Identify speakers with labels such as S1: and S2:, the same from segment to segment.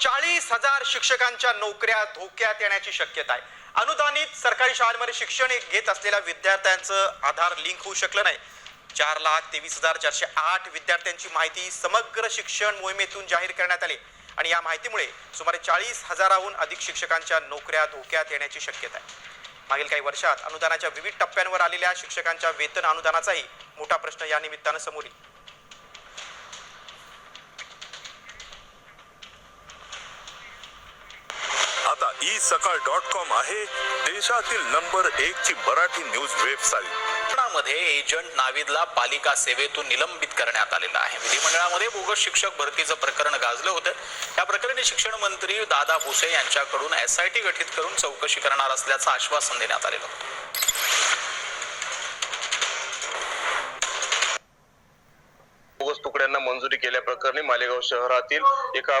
S1: चाळीस हजार शिक्षकांच्या नोकऱ्या धोक्यात येण्याची शक्यता आहे. अनुदानित सरकारी शाळांमध्ये शिक्षण घेत असलेल्या विद्यार्थ्यांचं आधार लिंक होऊ शकलं नाही. चार लाख तेवीस हजार चारशे आठ विद्यार्थ्यांची माहिती समग्र शिक्षण मोहिमेतून जाहीर करण्यात आली. आणि या माहितीमुळे सुमारे चाळीस हजाराहून अधिक शिक्षकांच्या नोकऱ्या धोक्यात येण्याची शक्यता आहे. मागील काही वर्षात अनुदानाच्या विविध टप्प्यांवर आलेल्या शिक्षकांच्या वेतन अनुदानाचाही मोठा प्रश्न या निमित्तानं समोर येईल.
S2: ई सकाळ डॉट कॉम आहे. देशातील नंबर एक ची मराठी न्यूज वेबसाईट.
S3: मध्ये एजंट नाविदला पालिका सेवेतून निलंबित करण्यात आलेलं आहे. विधिमंडळामध्ये बोगस शिक्षक भरतीचं प्रकरण गाजलं होतं. या प्रकरणी शिक्षण मंत्री दादा भुसे यांच्याकडून एसआयटी गठीत करून चौकशी करणार असल्याचं आश्वासन देण्यात आलेलं होतं.
S4: बोगस तुकड्यांना मंजुरी केल्याप्रकरणी मालेगाव शहरातील एका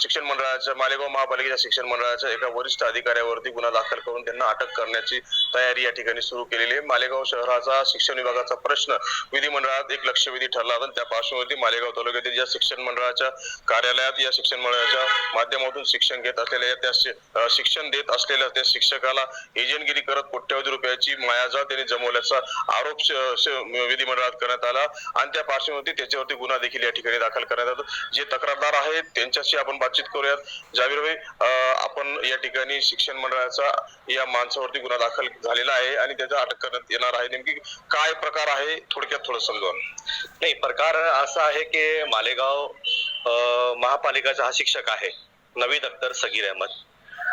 S4: शिक्षण मंडळाच्या मालेगाव महापालिकेच्या शिक्षण मंडळाच्या एका वरिष्ठ अधिकाऱ्यावरती गुन्हा दाखल करून त्यांना अटक करण्याची तयारी या ठिकाणी सुरू केलेली आहे. मालेगाव शहराचा शिक्षण विभागाचा प्रश्न विधिमंडळात एक लक्षवेधी ठरला होता त्या पार्श्वभूमीवरती मालेगाव तालुक्यातील या शिक्षण मंडळाच्या कार्यालयात या शिक्षण मंडळाच्या माध्यमातून शिक्षण घेत असलेल्या त्या शिक्षण देत असलेल्या त्या शिक्षकाला एजंटगिरी करत कोट्यवधी रुपयाची मायाजाळ त्यांनी जमवल्याचा आरोप विधिमंडळात करण्यात आला. आणि त्या पार्श्वभूमीवरती त्याच्यावरती गुन्हा देखील या ठिकाणी दाखल करण्यात आला. जे तक्रारदार आहेत त्यांच्याशी आपण बातचीत करूयात. जावीर भाई आपण या ठिकाणी शिक्षण मंडळाचा या माणसावरती गुन्हा दाखल झालेला आहे आणि त्याचा अटक करण्यात येणार आहे. नेमकी काय प्रकार आहे? थोडक्यात थोडं समजावून.
S5: नाही प्रकार असा आहे की मालेगाव महापालिकाचा हा शिक्षक आहे नवीद अख्तर सगीर अहमद.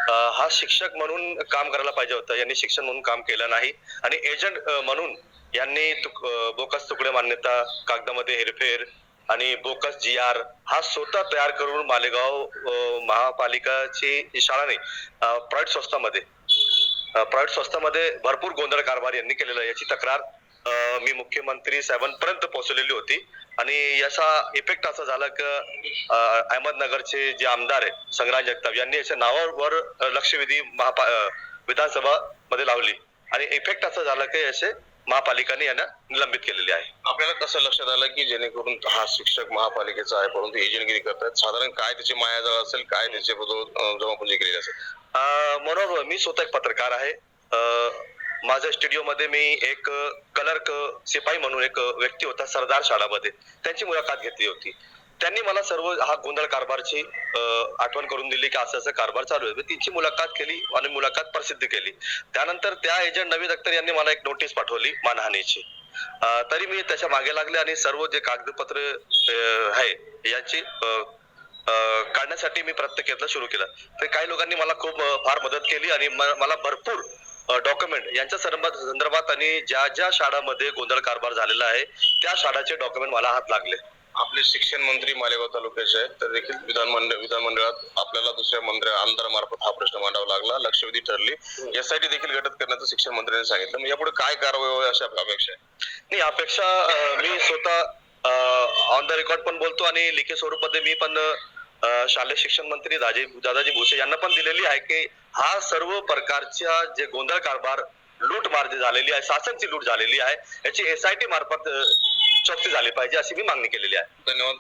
S5: हा शिक्षक म्हणून काम करायला पाहिजे होतं. यांनी शिक्षण म्हणून काम केलं नाही. आणि एजंट म्हणून यांनी तुक- बोकस तुकडे मान्यता कागदामध्ये हेरफेर आणि बोकस जी आर हा स्वतः तयार करून मालेगाव महापालिकाची शाळा नाही प्रायव्हेट संस्थामध्ये प्रायव्हेट संस्थामध्ये भरपूर गोंधळ कारभार यांनी केलेला याची तक्रार मी मुख्यमंत्री साहेबांपर्यंत पोहोचलेली होती. आणि याचा इफेक्ट असा झाला की अहमदनगरचे जे आमदार आहे संग्राम जगताप यांनी याच्या नावावर लक्षवेधी महापा विधानसभा मध्ये लावली. आणि इफेक्ट असा झालं की असे महापालिकाने यांना निलंबित केलेले आहे.
S4: आपल्याला कसं लक्षात आलं की जेणेकरून हा शिक्षक महापालिकेचा आहे परंतु एजंटगिरी करतात. साधारण काय त्याची मायाजाळ असेल काय त्याचे जमापुंजी केलेली असेल?
S5: अ, मनोहर मी स्वतः एक पत्रकार आहे. माझ्या स्टुडिओमध्ये मी एक कलर्क शिपाई म्हणून एक व्यक्ती होता सरदार शाळामध्ये. त्यांची मुलाखत घेतली होती. त्यांनी मला सर्व हा गोंधळ कारभारची आठवण करून दिली की असं असं कारभार चालू आहे. तिची मुलाखत केली आणि मुलाखत प्रसिद्ध केली. त्यानंतर त्या एजंट नवीद अख्तर यांनी मला एक नोटीस पाठवली मानहानीची. तरी मी त्याच्यामागे लागले आणि सर्व जे कागदपत्र आहे याची काढण्यासाठी मी प्रयत्न केला सुरू केला. तर काही लोकांनी मला खूप फार मदत केली आणि म- मला भरपूर डॉक्युमेंट यांच्या संदर्भात संदर्भात आणि ज्या ज्या शाळांमध्ये गोंधळ कारभार झालेला आहे त्या शाळाचे डॉक्युमेंट मला हात लागले.
S4: आपले शिक्षण मंत्री मालेगाव तालुक्याचे आहेत तर देखील विधानमंडळ विधानमंडळात आपल्याला दुसऱ्या मंत्री आमदारामार्फत हा प्रश्न मांडावा लागला लक्षवेधी ठरली. यासाठी देखील गटत करण्याचं शिक्षण मंत्र्यांनी सांगितलं. मग यापुढे काय कारवाई व्हावी अशा अपेक्षा आहे?
S5: नाही अपेक्षा मी स्वतः ऑन द रेकॉर्ड पण बोलतो आणि लिखित स्वरूपामध्ये मी पण शालेय शिक्षण मंत्री दाजी दादाजी भुसे यांना पण दिलेली आहे की हा सर्व प्रकारच्या जे गोंधळ कारभार लूट मार झालेली आहे शासनची लूट झालेली आहे याची एसआयटी मार्फत अ, चौकशी झाली पाहिजे अशी मी मागणी केलेली आहे.
S4: धन्यवाद.